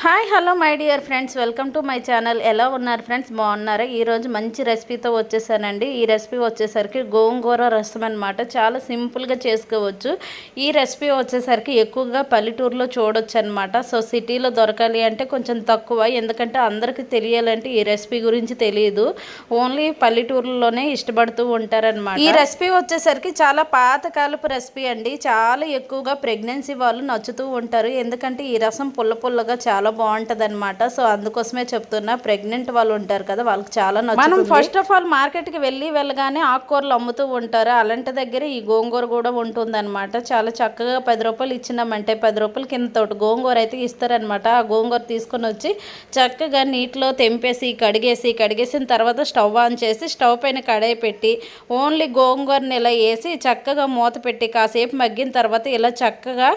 Hi hello my dear friends. Welcome to my channel. ఎలా ఉన్నారు friends? బాగున్నారా? ఈరోజు మంచి రెసిపీతో వచ్చేసానండి. ఈ రెసిపీ వచ్చేసరికి గోంగూర రసం అనమాట చాలా సింపుల్గా చేసుకోవచ్చు. ఈ రెసిపీ వచ్చేసరికి ఎక్కువగా పల్లెటూరులో చూడొచ్చు అనమాట సో సిటీలో దొరకాలి అంటే కొంచెం తక్కువ. ఎందుకంటే అందరికీ తెలియాలంటే ఈ రెసిపీ గురించి తెలియదు ఓన్లీ పల్లెటూరులోనే ఇష్టపడుతూ ఉంటారనమాట ఈ రెసిపీ వచ్చేసరికి చాలా పాతకాలపు రెసిపీ అండి. చాలా ఎక్కువగా ప్రెగ్నెన్సీ వాళ్ళు నచ్చుతూ ఉంటారు. ఎందుకంటే ఈ రసం పుల్ల పుల్లగా చాలా బాగుంటది అనమాట సో అందుకోసమే చెప్తున్నా ప్రెగ్నెంట్ వాళ్ళు ఉంటారు కదా వాళ్ళకి చాలా మనం ఫస్ట్ ఆఫ్ ఆల్ మార్కెట్కి వెళ్ళి వెళ్ళగానే ఆకుకూరలు అమ్ముతూ ఉంటారు. అలాంటి దగ్గర ఈ గోంగూర కూడా ఉంటుంది అనమాట చాలా చక్కగా పది రూపాయలు ఇచ్చినామంటే పది రూపాయలు కింద తోటి గోంగూర అయితే ఇస్తారనమాట ఆ గోంగూర తీసుకొని వచ్చి చక్కగా నీటిలో తెంపేసి కడిగేసి కడిగేసిన తర్వాత స్టవ్ ఆన్ చేసి స్టవ్ పైన కడాయి పెట్టి ఓన్లీ గోంగూరని ఇలా వేసి చక్కగా మూత పెట్టి కాసేపు మగ్గిన తర్వాత ఇలా చక్కగా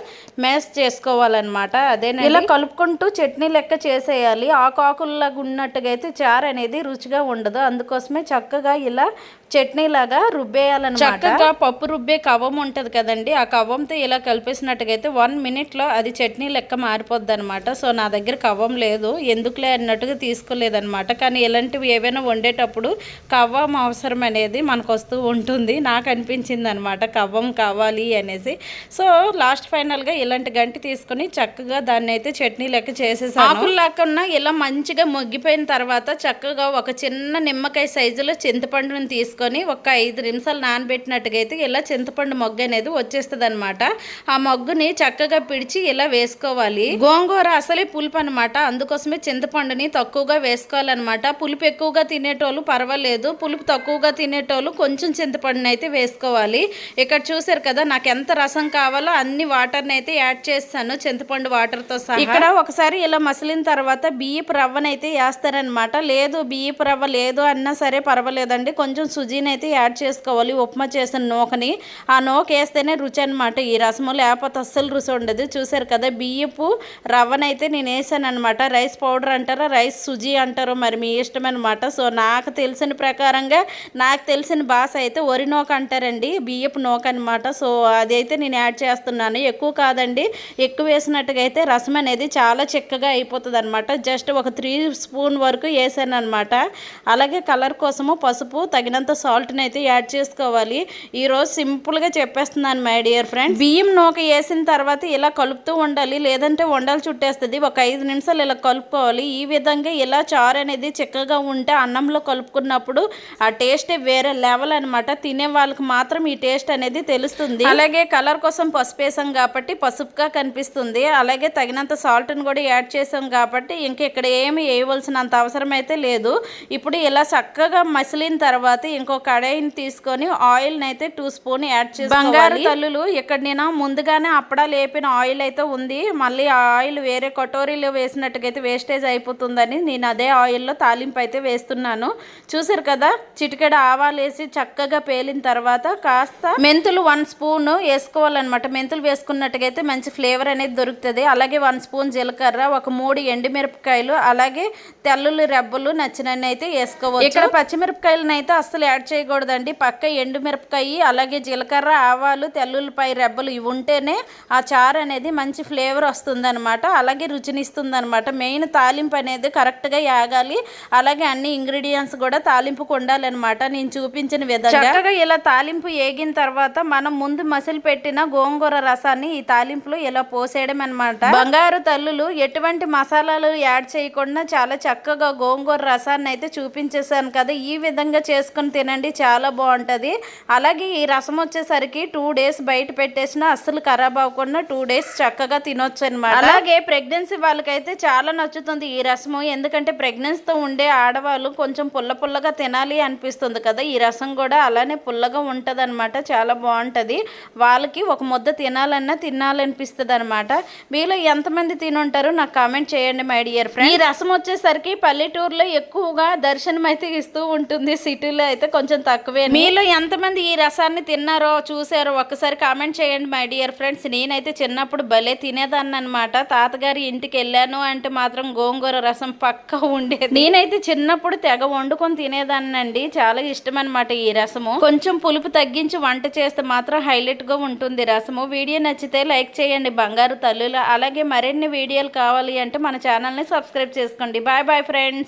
మేస్ చేసుకోవాలన్నమాట. అదే ఇలా కలుపుకుంటూ చట్నీ లెక్క చేసేయాలి. ఆకాకుల్లాగా ఉన్నట్టుగా అయితే చారు అనేది రుచిగా ఉండదు. అందుకోసమే చక్కగా ఇలా చట్నీ లాగా రుబ్బేయాలన్నమాట. చక్కగా పప్పు రుబ్బే కవ్వం ఉంటుంది కదండి. ఆ కవ్వంతో ఇలా కలిపేసినట్టుగా అయితే వన్ మినిట్లో అది చట్నీ లెక్క మారిపోద్ది అనమాట సో నా దగ్గర కవ్వం లేదు. ఎందుకులే అన్నట్టుగా తీసుకోలేదనమాట కానీ ఇలాంటివి ఏవైనా వండేటప్పుడు కవ్వం అవసరం అనేది మనకు వస్తూ ఉంటుంది. నాకు అనిపించింది అనమాట కవ్వం కావాలి అనేసి. సో లాస్ట్ ఫైనల్గా ఇలాంటి గంటి తీసుకొని చక్కగా దాన్ని అయితే చట్నీ లెక్క చే ఆకులు లేకుండా ఇలా మంచిగా మొగ్గిపోయిన తర్వాత చక్కగా ఒక చిన్న నిమ్మకాయ సైజులో చింతపండుని తీసుకొని ఒక ఐదు నిమిషాలు నానబెట్టినట్టుగా అయితే ఇలా చింతపండు మొగ్గ అనేది వచ్చేస్తుంది అనమాట ఆ మొగ్గుని చక్కగా పిడిచి ఇలా వేసుకోవాలి. గోంగూర అసలే పులుపు అనమాట అందుకోసమే చింతపండుని తక్కువగా వేసుకోవాలన్నమాట. పులుపు ఎక్కువగా తినేటోళ్ళు పర్వాలేదు. పులుపు తక్కువగా తినేటోళ్ళు కొంచెం చింతపండుని అయితే వేసుకోవాలి. ఇక్కడ చూసారు కదా నాకు ఎంత రసం కావాలో అన్ని వాటర్ని అయితే యాడ్ చేస్తాను చింతపండు వాటర్తో సహా. ఇక్కడ ఒకసారి ఇలా మసిలిన తర్వాత బియ్యపు రవ్వనైతే వేస్తారనమాట లేదు బియ్యపు రవ్వ లేదు అన్నా సరే పర్వాలేదండి. కొంచెం సుజీని అయితే యాడ్ చేసుకోవాలి. ఉప్మా చేసిన నూకని. ఆ నూక వేస్తేనే రుచి అనమాట ఈ రసము లేకపోతే అస్సలు రుచి ఉండదు. చూసారు కదా బియ్యపు రవ్వనైతే నేను వేసాననమాట రైస్ పౌడర్ అంటారా రైస్ సుజీ అంటారు మరి మీ ఇష్టం అనమాట సో నాకు తెలిసిన ప్రకారంగా నాకు తెలిసిన భాష అయితే వరి నూక అంటారండి. బియ్యపు నూక అనమాట సో అదైతే నేను యాడ్ చేస్తున్నాను. ఎక్కువ కాదండి. ఎక్కువ వేసినట్టుగా అయితే రసం అనేది చాలా చిక్కగా అయిపోతుంది అనమాట జస్ట్ ఒక త్రీ స్పూన్ వరకు వేసాను అనమాట అలాగే కలర్ కోసము పసుపు తగినంత సాల్ట్ని అయితే యాడ్ చేసుకోవాలి. ఈరోజు సింపుల్గా చెప్పేస్తున్నాను మై డియర్ ఫ్రెండ్ బియ్యం నూక వేసిన తర్వాత ఇలా కలుపుతూ ఉండాలి. లేదంటే వండలు చుట్టేస్తుంది. ఒక ఐదు నిమిషాలు ఇలా కలుపుకోవాలి. ఈ విధంగా ఇలా చారు అనేది చిక్కగా ఉంటే అన్నంలో కలుపుకున్నప్పుడు ఆ టేస్టే వేరే లెవెల్ అనమాట తినే వాళ్ళకి మాత్రం ఈ టేస్ట్ అనేది తెలుస్తుంది. అలాగే కలర్ కోసం పసుపు వేసాం కాబట్టి పసుపుగా కనిపిస్తుంది. అలాగే తగినంత సాల్ట్ని కూడా యాడ్ యాడ్ చేసాం కాబట్టి ఇంక ఇక్కడ ఏమి వేయవలసినంత అవసరం అయితే లేదు. ఇప్పుడు ఇలా చక్కగా మసిలిన తర్వాత ఇంకో కడాయిని తీసుకొని ఆయిల్ని అయితే టూ స్పూన్ యాడ్ చేసి బంగారు తల్లులు ఇక్కడ నేను ముందుగానే అప్పుడా లేపిన ఆయిల్ అయితే ఉంది. మళ్ళీ ఆ ఆయిల్ వేరే కటోరీలో వేసినట్టుగా అయితే వేస్టేజ్ అయిపోతుందని నేను అదే ఆయిల్లో తాలింపు అయితే వేస్తున్నాను. చూసారు కదా చిటికెడ ఆవాలు వేసి చక్కగా పేలిన తర్వాత కాస్త మెంతులు వన్ స్పూన్ వేసుకోవాలన్నమాట. మెంతులు వేసుకున్నట్టుగా అయితే మంచి ఫ్లేవర్ అనేది దొరుకుతుంది. అలాగే వన్ స్పూన్ జీలకర్ర ఒక మూడు ఎండుమిరపకాయలు అలాగే తెల్లుల్లి రెబ్బలు నచ్చినన్ని అయితే వేసుకోవచ్చు. ఇక్కడ పచ్చిమిరపకాయలను అయితే అస్సలు యాడ్ చేయకూడదండి. పక్క ఎండుమిరపకాయ అలాగే జీలకర్ర ఆవాలు తెల్లుల్లిపాయ రెబ్బలు ఇవి ఉంటేనే ఆ చారు అనేది మంచి ఫ్లేవర్ వస్తుందన్నమాట. అలాగే రుచినిస్తుంది అనమాట మెయిన్ తాలింపు అనేది కరెక్ట్గా యాగాలి. అలాగే అన్ని ఇంగ్రీడియంట్స్ కూడా తాలింపుకు ఉండాలన్నమాట నేను చూపించిన విధంగా. చక్కగా ఇలా తాలింపు ఏగిన తర్వాత మనం ముందు మసిలి పెట్టిన గోంగూర రసాన్ని ఈ తాలింపులో ఇలా పోసేయడం అనమాట బంగారు తల్లులు ఎటువంటి మసాలాలు యాడ్ చేయకుండా చాలా చక్కగా గోంగూర రసాన్ని అయితే చూపించేసాను కదా. ఈ విధంగా చేసుకుని తినండి చాలా బాగుంటుంది. అలాగే ఈ రసం వచ్చేసరికి టూ డేస్ బయట పెట్టేసినా అస్సలు ఖరాబ్ అవ్వకుండా టూ డేస్ చక్కగా తినొచ్చు అనమాట అలాగే ప్రెగ్నెన్సీ వాళ్ళకైతే చాలా నచ్చుతుంది ఈ రసము. ఎందుకంటే ప్రెగ్నెన్సీతో ఉండే ఆడవాళ్ళు కొంచెం పుల్ల పుల్లగా తినాలి అనిపిస్తుంది కదా. ఈ రసం కూడా అలానే పుల్లగా ఉంటుంది అనమాట చాలా బాగుంటుంది. వాళ్ళకి ఒక ముద్ద తినాలన్నా తినాలనిపిస్తుంది అనమాట మీలో ఎంతమంది తినుంటారు? నాకు కామెంట్ చేయండి మై డియర్ ఫ్రెండ్ ఈ రసం వచ్చేసరికి పల్లెటూరులో ఎక్కువగా దర్శనం అయితే ఇస్తూ ఉంటుంది సిటీలో అయితే కొంచెం తక్కువే మీలో ఎంతమంది ఈ రసాన్ని తిన్నారో చూసారో ఒక్కసారి కామెంట్ చేయండి మై డియర్ ఫ్రెండ్స్ నేనైతే చిన్నప్పుడు భలే తినేదాన్ని అనమాట తాతగారి ఇంటికి వెళ్ళాను అంటే మాత్రం గోంగూర రసం పక్క ఉండేది. నేనైతే చిన్నప్పుడు తెగ వండుకొని తినేదాన్నండి చాలా ఇష్టం అనమాట ఈ రసము. కొంచెం పులుపు తగ్గించి వంట చేస్తే మాత్రం హైలైట్గా ఉంటుంది రసము. వీడియో నచ్చితే లైక్ చేయండి బంగారు తల్లులు. అలాగే మరిన్ని వీడియోలు కావాలి కావాలి అంటే మన ఛానల్ని సబ్స్క్రైబ్ చేసుకోండి. Bye bye friends.